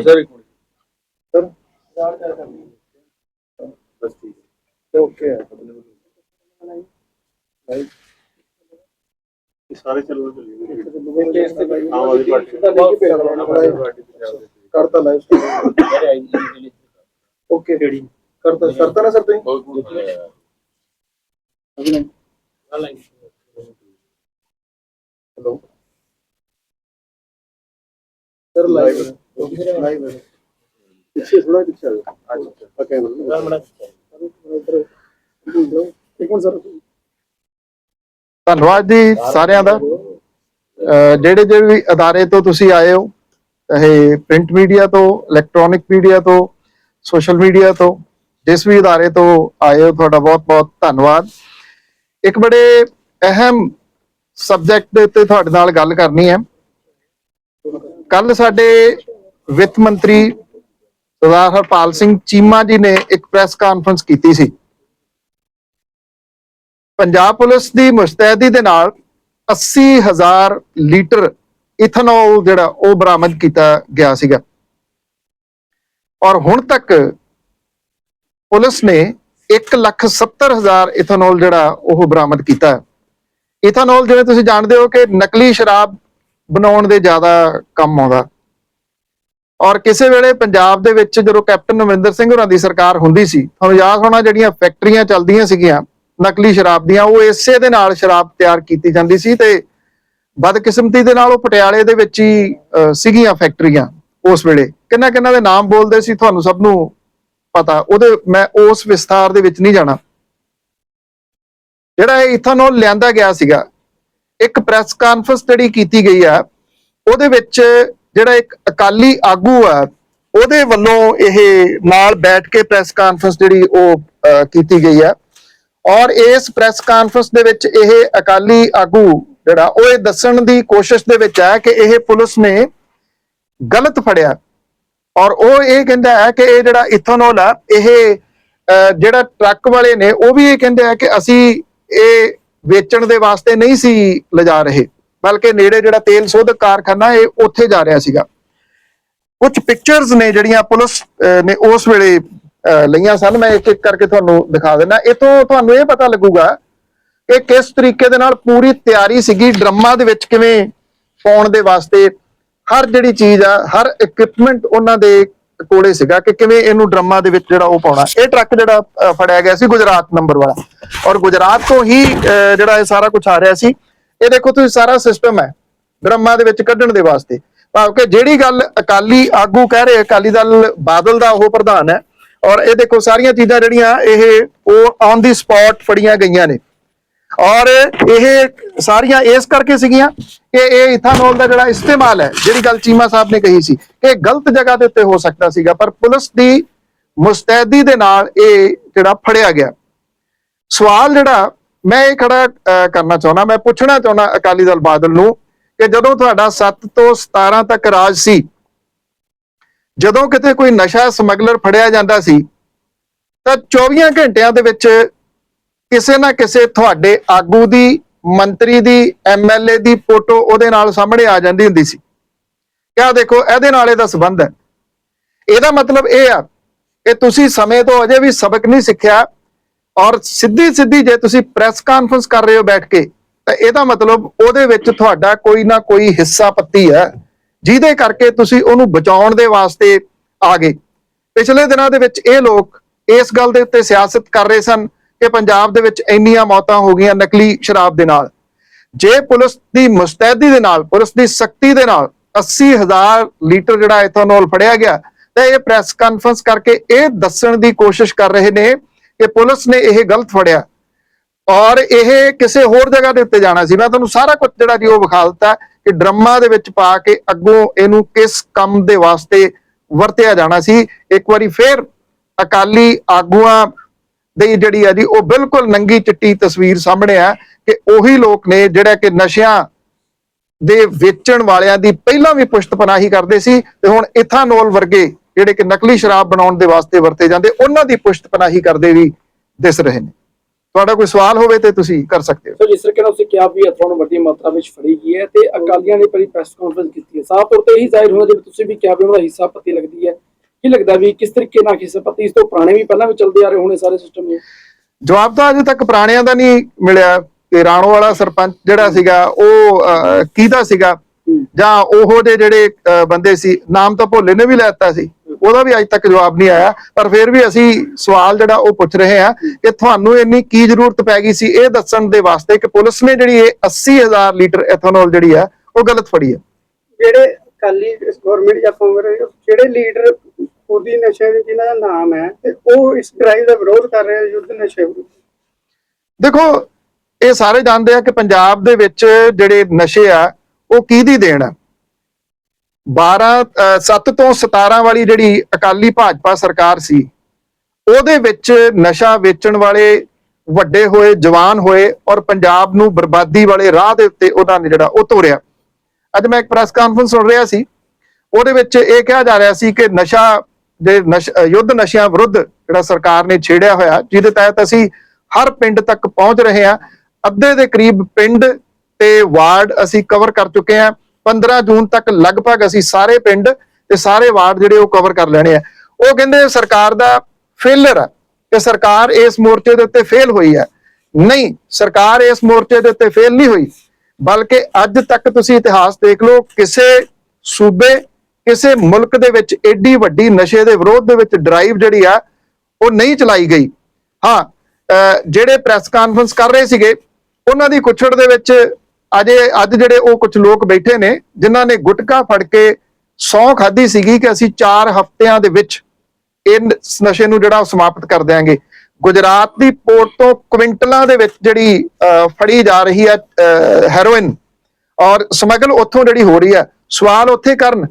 Minute sir ਇੱਕ minute ਬਸ ਠੀਕ ਹੈ ਓਕੇ ਹੈ ਇਹ ਸਾਰੇ ਚੱਲੋ ਚੱਲੀਏ ਕੇਸ ਤੇ ਭਾਈ ਆਮ ਆਦਮੀ ਪਾਰਟੀ ਸਿੱਧਾ ਪਿੱਛੇ ਥੋੜਾ ਪਿੱਛੇ ਆ ਜਾਓ। ਇੱਕ ਮਿੰਟ ਸਰ। ਧੰਨਵਾਦ ਜੀ ਸਾਰਿਆਂ ਦਾ। ਜਿਹੜੇ ਜਿਹੜੇ ਵੀ ਅਦਾਰੇ ਤੋਂ ਤੁਸੀਂ ਆਏ ਹੋ ਇਹ ਪ੍ਰਿੰਟ ਮੀਡੀਆ ਤੋਂ ਇਲੈਕਟ੍ਰੋਨਿਕ ਮੀਡੀਆ ਤੋਂ ਸੋਸ਼ਲ ਮੀਡੀਆ ਤੋਂ ਜਿਸ ਵੀ ਅਦਾਰੇ ਤੋਂ ਆਏ ਹੋ ਤੁਹਾਡਾ ਬਹੁਤ ਬਹੁਤ ਧੰਨਵਾਦ। ਇੱਕ ਬੜੇ ਅਹਿਮ ਸਬਜੈਕਟ ਦੇ ਉੱਤੇ ਤੁਹਾਡੇ ਨਾਲ ਗੱਲ ਕਰਨੀ ਹੈ। ਕੱਲ ਸਾਡੇ ਵਿੱਤ ਮੰਤਰੀ ਸਰਦਾਰ ਹਰਪਾਲ ਸਿੰਘ ਚੀਮਾ ਜੀ ਨੇ ਇੱਕ ਪ੍ਰੈਸ ਕਾਨਫਰੰਸ ਕੀਤੀ ਸੀ। ਪੰਜਾਬ ਪੁਲਿਸ ਦੀ ਮੁਸਤੈਦੀ ਦੇ ਨਾਲ 80000 ਲੀਟਰ ਇਥਨੋਲ ਜਿਹੜਾ ਉਹ ਬਰਾਮਦ ਕੀਤਾ ਗਿਆ ਸੀਗਾ। ਔਰ ਹੁਣ ਤੱਕ ਪੁਲਿਸ ਨੇ 170000 ਇਥਨੋਲ ਜਿਹੜਾ ਉਹ ਬਰਾਮਦ ਕੀਤਾ ਹੈ। ਇਥਨੋਲ ਜਿਵੇਂ ਤੁਸੀਂ ਜਾਣਦੇ ਹੋ ਕਿ ਨਕਲੀ ਸ਼ਰਾਬ ਬਣਾਉਣ ਦੇ ਜ਼ਿਆਦਾ ਕੰਮ ਆਉਂਦਾ। ਔਰ ਕਿਸੇ ਵੇਲੇ ਪੰਜਾਬ ਦੇ ਵਿੱਚ ਜਦੋਂ ਕੈਪਟਨ ਅਮਰਿੰਦਰ ਸਿੰਘ ਹੋਰਾਂ ਦੀ ਸਰਕਾਰ ਹੁੰਦੀ ਸੀ, ਤੁਹਾਨੂੰ ਯਾਦ ਹੋਣਾ ਜਿਹੜੀਆਂ ਫੈਕਟਰੀਆਂ ਚੱਲਦੀਆਂ ਸੀਗੀਆਂ, ਨਕਲੀ ਸ਼ਰਾਬ ਦੀਆਂ, ਉਹ ਇਸੇ ਦੇ ਨਾਲ ਸ਼ਰਾਬ ਤਿਆਰ ਕੀਤੀ ਜਾਂਦੀ ਸੀ ਤੇ ਬਦਕਿਸਮਤੀ ਦੇ ਨਾਲ ਉਹ ਪਟਿਆਲੇ ਦੇ ਵਿੱਚ ਹੀ ਸੀਗੀਆਂ ਫੈਕਟਰੀਆਂ ਉਸ ਵੇਲੇ। ਕਿੰਨਾ ਕਿੰਨਾ ਦੇ ਨਾਮ ਬੋਲਦੇ ਸੀ ਤੁਹਾਨੂੰ ਸਭ ਨੂੰ ਪਤਾ, ਉਹਦੇ ਮੈਂ ਉਸ ਵਿਸਥਾਰ ਦੇ ਵਿੱਚ ਨਹੀਂ ਜਾਣਾ। ਜਿਹੜਾ ਇਹ ਇਥਨੋਲ ਲਿਆਂਦਾ ਗਿਆ ਸੀਗਾ, ਇੱਕ ਪ੍ਰੈਸ ਕਾਨਫਰੰਸ ਜਿਹੜੀ ਕੀਤੀ ਗਈ ਆ, ਉਹਦੇ ਵਿੱਚ ਜਿਹੜਾ ਇੱਕ ਅਕਾਲੀ ਆਗੂ ਆ ਉਹਦੇ ਵੱਲੋਂ ਇਹ ਨਾਲ ਬੈਠ ਕੇ ਪ੍ਰੈਸ ਕਾਨਫਰੰਸ ਜਿਹੜੀ ਉਹ ਕੀਤੀ ਗਈ ਆ। ਔਰ ਇਸ ਪ੍ਰੈਸ ਕਾਨਫਰੰਸ ਦੇ ਵਿੱਚ ਇਹ ਅਕਾਲੀ ਆਗੂ ਜਿਹੜਾ ਉਹ ਇਹ ਦੱਸਣ ਦੀ ਕੋਸ਼ਿਸ਼ ਦੇ ਵਿੱਚ ਹੈ ਕਿ ਇਹ ਪੁਲਿਸ ਨੇ ਗਲਤ ਫੜਿਆ। ਔਰ ਉਹ ਇਹ ਕਹਿੰਦਾ ਹੈ ਕਿ ਇਹ ਜਿਹੜਾ ਇਥਨੋਲ ਆ ਇਹ ਅਹ, ਜਿਹੜਾ ਟਰੱਕ ਵਾਲੇ ਨੇ ਉਹ ਵੀ ਇਹ ਕਹਿੰਦੇ ਆ ਕਿ ਅਸੀਂ ਇਹ ਵੇਚਣ ਦੇ ਵਾਸਤੇ ਨਹੀਂ ਸੀ ਲਿਜਾ ਰਹੇ। ਬਲਕਿ ਨੇੜੇ ਜਿਹੜਾ ਤੇਲ ਸੋਧਕ ਕਾਰਖਾਨਾ ਇਹ ਉੱਥੇ ਜਾ ਰਿਹਾ ਸੀਗਾ। ਕੁਝ ਪਿਕਚਰਸ ਨੇ ਜਿਹੜੀਆਂ ਪੁਲਿਸ ਨੇ ਉਸ ਵੇਲੇ ਲਈਆਂ ਸਨ। ਮੈਂ ਇੱਕ ਇੱਕ ਕਰਕੇ ਤੁਹਾਨੂੰ ਦਿਖਾ ਦਿੰਦਾ। ਇਤੋਂ ਤੁਹਾਨੂੰ ਇਹ ਪਤਾ ਲੱਗੂਗਾ ਕਿ ਕਿਸ ਤਰੀਕੇ ਦੇ ਨਾਲ ਪੂਰੀ ਤਿਆਰੀ ਸੀਗੀ ਡਰਮਾਂ ਦੇ ਵਿੱਚ ਕਿਵੇਂ ਪਾਉਣ ਦੇ ਵਾਸਤੇ। ਹਰ ਜਿਹੜੀ ਚੀਜ਼ ਆ ਹਰ ਇਕਵਿਪਮੈਂਟ ਉਹਨਾਂ ਦੇ ਕੋਲੇ ਸੀਗਾ ਕਿ ਕਿਵੇਂ ਇਹਨੂੰ ਡਰਮਾਂ ਦੇ ਵਿੱਚ ਜਿਹੜਾ ਉਹ ਪਾਉਣਾ। ਇਹ ਟਰੱਕ ਜਿਹੜਾ ਫੜਿਆ ਗਿਆ ਸੀ ਗੁਜਰਾਤ ਨੰਬਰ ਵਾਲਾ। ਔਰ ਗੁਜਰਾਤ ਤੋਂ ਹੀ ਅਹ, ਜਿਹੜਾ ਇਹ ਸਾਰਾ ਕੁਝ ਆ ਰਿਹਾ ਸੀ। ਇਹ ਦੇਖੋ ਤੁਸੀਂ ਸਾਰਾ ਸਿਸਟਮ ਹੈ, ਬ੍ਰਹਮਾ ਦੇ ਵਿੱਚ ਕੱਢਣ ਦੇ ਵਾਸਤੇ। ਭਾਵ ਕਿ ਜਿਹੜੀ ਗੱਲ ਅਕਾਲੀ ਆਗੂ ਕਹਿ ਰਹੇ, ਅਕਾਲੀ ਦਲ ਬਾਦਲ ਦਾ ਉਹ ਪ੍ਰਧਾਨ ਹੈ, ਔਰ ਇਹ ਦੇਖੋ ਸਾਰੀਆਂ ਚੀਜ਼ਾਂ ਜਿਹੜੀਆਂ, ਇਹ ਉਹ ਔਨ ਦੀ ਸਪੌਟ ਫੜੀਆਂ ਗਈਆਂ ਨੇ। ਔਰ ਇਹ ਸਾਰੀਆਂ ਇਸ ਕਰਕੇ ਸੀਗੀਆਂ ਕਿ ਇਹ ਇਥਾਨੋਲ ਦਾ ਜਿਹੜਾ ਇਸਤੇਮਾਲ ਹੈ, ਜਿਹੜੀ ਗੱਲ ਚੀਮਾ ਸਾਹਿਬ ਨੇ ਕਹੀ ਸੀ, ਕਿ ਇਹ ਗਲਤ ਜਗ੍ਹਾ ਦੇ ਉੱਤੇ ਹੋ ਸਕਦਾ ਸੀਗਾ, ਪਰ ਪੁਲਿਸ ਦੀ ਮੁਸਤੈਦੀ ਦੇ ਨਾਲ ਇਹ ਜਿਹੜਾ ਫੜਿਆ ਗਿਆ। ਸਵਾਲ ਜਿਹੜਾ ਮੈਂ ਇਹ ਖੜਾ ਅਹ, ਕਰਨਾ ਚਾਹੁੰਦਾ ਮੈਂ ਪੁੱਛਣਾ ਚਾਹੁੰਦਾ ਅਕਾਲੀ ਦਲ ਬਾਦਲ ਨੂੰ ਕਿ ਜਦੋਂ ਤੁਹਾਡਾ 7 ਤੋਂ 17 ਤੱਕ ਰਾਜ ਸੀ ਜਦੋਂ ਕਿਤੇ ਕੋਈ ਨਸ਼ਾ ਸਮਗਲਰ ਫੜਿਆ ਜਾਂਦਾ ਸੀ ਤਾਂ 24 ਘੰਟਿਆਂ ਦੇ ਵਿੱਚ ਕਿਸੇ ਨਾ ਕਿਸੇ ਤੁਹਾਡੇ ਆਗੂ ਦੀ ਮੰਤਰੀ ਦੀ ਐਮਐਲਏ ਦੀ ਫੋਟੋ ਉਹਦੇ ਨਾਲ ਸਾਹਮਣੇ ਆ ਜਾਂਦੀ ਹੁੰਦੀ ਸੀ। ਕਿਆ ਦੇਖੋ ਇਹਦੇ ਨਾਲ ਇਹਦਾ ਸੰਬੰਧ ਹੈ। ਇਹਦਾ ਮਤਲਬ ਇਹ ਆ ਕਿ ਤੁਸੀਂ ਸਮੇਂ ਤੋਂ ਅਜੇ ਵੀ ਸਬਕ ਨਹੀਂ ਸਿੱਖਿਆ ਔਰ ਸਿੱਧੀ ਸਿੱਧੀ ਜੇ ਤੁਸੀਂ ਪ੍ਰੈਸ ਕਾਨਫਰੰਸ ਕਰ ਰਹੇ ਹੋ ਬੈਠ ਕੇ, ਤਾਂ ਇਹਦਾ ਮਤਲਬ ਉਹਦੇ ਵਿੱਚ ਤੁਹਾਡਾ ਕੋਈ ਨਾ ਕੋਈ ਹਿੱਸਾ ਪੱਤੀ ਹੈ, ਜਿਹਦੇ ਕਰਕੇ ਤੁਸੀਂ ਉਹਨੂੰ ਬਚਾਉਣ ਦੇ ਵਾਸਤੇ ਆ ਗਏ ਪਿਛਲੇ ਦਿਨਾਂ ਦੇ ਵਿੱਚ ਇਹ ਲੋਕ ਇਸ ਗੱਲ ਦੇ ਉੱਤੇ ਸਿਆਸਤ ਕਰ ਰਹੇ ਸਨ ਕਿ ਪੰਜਾਬ ਦੇ ਵਿੱਚ ਇੰਨੀਆਂ ਮੌਤਾਂ ਹੋ ਗਈਆਂ ਨਕਲੀ ਸ਼ਰਾਬ ਦੇ ਨਾਲ। ਜੇ ਪੁਲਿਸ ਦੀ ਮੁਸਤੈਦੀ ਦੇ ਨਾਲ, ਪੁਲਿਸ ਦੀ ਸਖਤੀ ਦੇ ਨਾਲ 80000 ਲੀਟਰ ਜਿਹੜਾ ਇਥੋਨੋਲ ਫੜਿਆ ਗਿਆ, ਤਾਂ ਇਹ ਪ੍ਰੈਸ ਕਾਨਫਰੰਸ ਕਰਕੇ ਇਹ ਦੱਸਣ ਦੀ ਕੋਸ਼ਿਸ਼ ਕਰ ਰਹੇ ਨੇ ਕਿ ਪੁਲਿਸ ਨੇ ਇਹ ਗਲਤ ਫੜਿਆ। ਔਰ ਇਹ ਕਿਸੇ ਹੋਰ ਜਗ੍ਹਾ ਦੇ ਉੱਤੇ ਜਾਣਾ ਸੀ। ਮੈਂ ਤੁਹਾਨੂੰ ਸਾਰਾ ਕੁਝ ਜਿਹੜਾ ਜੀ ਉਹ ਵਿਖਾ ਦਿੱਤਾ ਕਿ ਡਰਮਾਂ ਦੇ ਵਿੱਚ ਪਾ ਕੇ ਅੱਗੋਂ ਇਹਨੂੰ ਕਿਸ ਕੰਮ ਦੇ ਵਾਸਤੇ ਵਰਤਿਆ ਜਾਣਾ ਸੀ। ਇੱਕ ਵਾਰੀ ਫੇਰ ਅਕਾਲੀ ਆਗੂਆਂ ਦੀ ਜਿਹੜੀ ਆ ਜੀ, ਉਹ ਬਿਲਕੁਲ ਨੰਗੀ ਚਿੱਟੀ ਤਸਵੀਰ ਸਾਹਮਣੇ ਆ ਕਿ ਉਹੀ ਲੋਕ ਨੇ ਜਿਹੜਾ ਕਿ ਨਸ਼ਿਆਂ ਦੇ ਵੇਚਣ ਵਾਲਿਆਂ ਦੀ ਪਹਿਲਾਂ ਵੀ ਪੁਸ਼ਤਪਨਾਹੀ ਕਰਦੇ ਸੀ ਤੇ ਹੁਣ ਇਥਾਨੋਲ ਵਰਗੇ ਜਿਹੜੇ ਕਿ ਨਕਲੀ ਸ਼ਰਾਬ ਬਣਾਉਣ ਦੇ ਵਾਸਤੇ ਵਰਤੇ ਜਾਂਦੇ ਉਹਨਾਂ ਦੀ ਪੁਸ਼ਤ ਪਨਾਹੀ ਕਰਦੇ ਵੀ ਦਿਸ ਰਹੇ ਨੇ। ਤੁਹਾਡਾ ਕੋਈ ਸਵਾਲ ਹੋਵੇ ਤੇ ਤੁਸੀਂ ਕਰ ਸਕਦੇ ਹੋ। ਸੋ ਜਿਸ ਤਰ੍ਹਾਂ ਉਸੇ ਕਿਹਾ ਵੀ ਅਥਰੋਂ ਵੱਡੀ ਮਾਤਰਾ ਵਿੱਚ ਫੜੀ ਗਈ ਹੈ ਤੇ ਅਕਾਲੀਆਂ ਨੇ ਬੜੀ ਪ੍ਰੈਸ ਕਾਨਫਰੰਸ ਕੀਤੀ ਹੈ। ਸਾਫ਼ ਤੌਰ ਤੇ ਇਹੀ ਜ਼ਾਹਿਰ ਹੋਣਾ ਜਿਵੇਂ ਤੁਸੀਂ ਵੀ ਕਿਹਾ ਵੀ ਉਹਨਾਂ ਦਾ ਹਿੱਸਾ ਪਤੀ ਲੱਗਦੀ ਕੀ ਲੱਗਦਾ ਵੀ ਕਿਸ ਤਰੀਕੇ ਨਾਲ ਕਿਸੇ ਪਤੀ ਇਸ ਤੋਂ ਪੁਰਾਣੇ ਵੀ ਪਹਿਲਾਂ ਵੀ ਚੱਲਦੇ ਆ ਰਹੇ ਹੋਣੇ ਸਾਰੇ ਸਿਸਟਮ ਇਹ? ਜਵਾਬ ਤਾਂ ਅਜੇ ਤੱਕ ਪੁਰਾਣਿਆਂ ਦਾ ਨਹੀਂ ਮਿਲਿਆ ਕਿ ਰਾਣੋ ਵਾਲਾ ਸਰਪੰਚ ਜਿਹੜਾ ਸੀਗਾ ਉਹ ਕਿਹਦਾ ਸੀਗਾ? ਹੂੰ। ਜਾਂ ਉਹੋ ਦੇ ਜਿਹੜੇ ਬੰਦੇ ਸੀ ਨਾਮ ਤਾਂ ਭੋਲੇ ਨੇ ਵੀ ਲੈਤਾ ਸੀ। ਉਹਦਾ ਵੀ ਅਜੇ ਤੱਕ ਜਵਾਬ ਨਹੀਂ ਆਇਆ ਪਰ ਫਿਰ ਵੀ ਅਸੀਂ ਸਵਾਲ ਜਿਹੜਾ ਉਹ ਪੁੱਛ ਰਹੇ ਹਾਂ ਕਿ ਤੁਹਾਨੂੰ ਇੰਨੀ ਕੀ ਜ਼ਰੂਰਤ ਪੈ ਗਈ ਸੀ ਇਹ ਦੱਸਣ ਦੇ ਵਾਸਤੇ ਕਿ ਪੁਲਿਸ ਨੇ ਜਿਹੜੀ ਇਹ 80000 ਲੀਟਰ ਐਥਨੋਲ ਜਿਹੜੀ ਆ ਉਹ ਗਲਤ ਫੜੀ ਹੈ। ਜਿਹੜੇ ਅਕਾਲੀ ਗਵਰਨਮੈਂਟ ਜਾਂ ਕਾਂਗਰਸ ਜਿਹੜੇ ਲੀਡਰ ਖੋਦੀ ਨਸ਼ੇ ਦੇ ਜਿਨ੍ਹਾਂ ਦਾ ਨਾਮ ਹੈ ਤੇ ਉਹ ਇਸ ਡਰਾਈਵ ਦਾ ਵਿਰੋਧ ਕਰ ਰਹੇ ਆ ਯੁੱਧ ਨਸ਼ੇ ਵਿਰੁੱਧ। ਦੇਖੋ ਇਹ ਸਾਰੇ ਜਾਣਦੇ ਆ ਕਿ ਪੰਜਾਬ ਦੇ ਵਿੱਚ ਜਿਹੜੇ ਨਸ਼ੇ ਆ ਉਹ ਕਿਹਦੀ ਦੇਣ ਆ? 12 7 ਤੋਂ 17 ਵਾਲੀ ਜਿਹੜੀ ਅਕਾਲੀ ਭਾਜਪਾ ਸਰਕਾਰ ਸੀ, ਉਹਦੇ ਵਿੱਚ ਨਸ਼ਾ ਵੇਚਣ ਵਾਲੇ ਵੱਡੇ ਹੋਏ, ਜਵਾਨ ਹੋਏ ਔਰ ਪੰਜਾਬ ਨੂੰ ਬਰਬਾਦੀ ਵਾਲੇ ਰਾਹ ਦੇ ਉੱਤੇ ਉਹਨਾਂ ਨੇ ਜਿਹੜਾ ਉਹ ਤੋਰਿਆ। ਅੱਜ ਮੈਂ ਇੱਕ ਪ੍ਰੈਸ ਕਾਨਫਰੰਸ ਸੁਣ ਰਿਹਾ ਸੀ। ਉਹਦੇ ਵਿੱਚ ਇਹ ਕਿਹਾ ਜਾ ਰਿਹਾ ਸੀ ਕਿ ਨਸ਼ਾ ਦੇ ਨਸ਼- ਯੁੱਧ ਨਸ਼ਿਆਂ ਵਿਰੁੱਧ ਜਿਹੜਾ ਸਰਕਾਰ ਨੇ ਛੇੜਿਆ ਹੋਇਆ, ਜਿਹਦੇ ਤਹਿਤ ਅਸੀਂ ਹਰ ਪਿੰਡ ਤੱਕ ਪਹੁੰਚ ਰਹੇ ਹਾਂ। ਅੱਧੇ ਦੇ ਕਰੀਬ ਪਿੰਡ ਤੇ ਵਾਰਡ ਅਸੀਂ ਕਵਰ ਕਰ ਚੁੱਕੇ ਹਾਂ। 15 ਜੂਨ ਤੱਕ ਲਗਭਗ ਅਸੀਂ ਸਾਰੇ ਪਿੰਡ ਤੇ ਸਾਰੇ ਵਾਰਡ ਜਿਹੜੇ ਉਹ ਕਵਰ ਕਰ ਲੈਣੇ ਆ। ਉਹ ਕਹਿੰਦੇ ਸਰਕਾਰ ਦਾ ਫੇਲਰ ਹੈ ਕਿ ਸਰਕਾਰ ਇਸ ਮੋਰਚੇ ਦੇ ਉੱਤੇ ਫੇਲ ਹੋਈ ਹੈ ਨਹੀਂ, ਸਰਕਾਰ ਇਸ ਮੋਰਚੇ ਦੇ ਉੱਤੇ ਫੇਲ ਨਹੀਂ ਹੋਈ। ਬਲਕਿ ਅੱਜ ਤੱਕ ਤੁਸੀਂ ਇਤਿਹਾਸ ਦੇਖ ਲਓ, ਕਿਸੇ ਸੂਬੇ, ਕਿਸੇ ਮੁਲਕ ਦੇ ਵਿੱਚ ਐਡੀ ਵੱਡੀ ਨਸ਼ੇ ਦੇ ਵਿਰੋਧ ਦੇ ਵਿੱਚ ਡਰਾਈਵ ਜਿਹੜੀ ਆ, ਉਹ ਨਹੀਂ ਚਲਾਈ ਗਈ। ਹਾਂ, ਅਹ ਜਿਹੜੇ ਪ੍ਰੈਸ ਕਾਨਫਰੰਸ ਕਰ ਰਹੇ ਸੀਗੇ, ਉਹਨਾਂ ਦੀ ਕੁਛੜ ਦੇ ਵਿੱਚ ਅਜੇ ਅੱਜ ਜਿਹੜੇ ਉਹ ਕੁਝ ਲੋਕ ਬੈਠੇ ਨੇ ਜਿਨ੍ਹਾਂ ਨੇ ਗੁਟਕਾ ਫੜ ਕੇ ਸੌਂ ਖਾਧੀ ਸੀਗੀ ਕਿ ਅਸੀਂ 4 ਹਫ਼ਤਿਆਂ ਦੇ ਵਿੱਚ ਇਹ ਨਸ਼ੇ ਨੂੰ ਜਿਹੜਾ ਉਹ ਸਮਾਪਤ ਕਰ ਦਿਆਂਗੇ। ਗੁਜਰਾਤ ਦੀ ਪੋਰਟ ਤੋਂ ਕੁਇੰਟਲਾਂ ਦੇ ਵਿੱਚ ਜਿਹੜੀ ਅਹ, ਫੜੀ ਜਾ ਰਹੀ ਹੈ ਅਹ, ਹੈਰੋਇਨ। ਔਰ ਸਮਗਲ ਉੱਥੋਂ ਜਿਹੜੀ ਹੋ ਰਹੀ ਹੈ ਸਵਾਲ ਉੱਥੇ ਕਰਨ।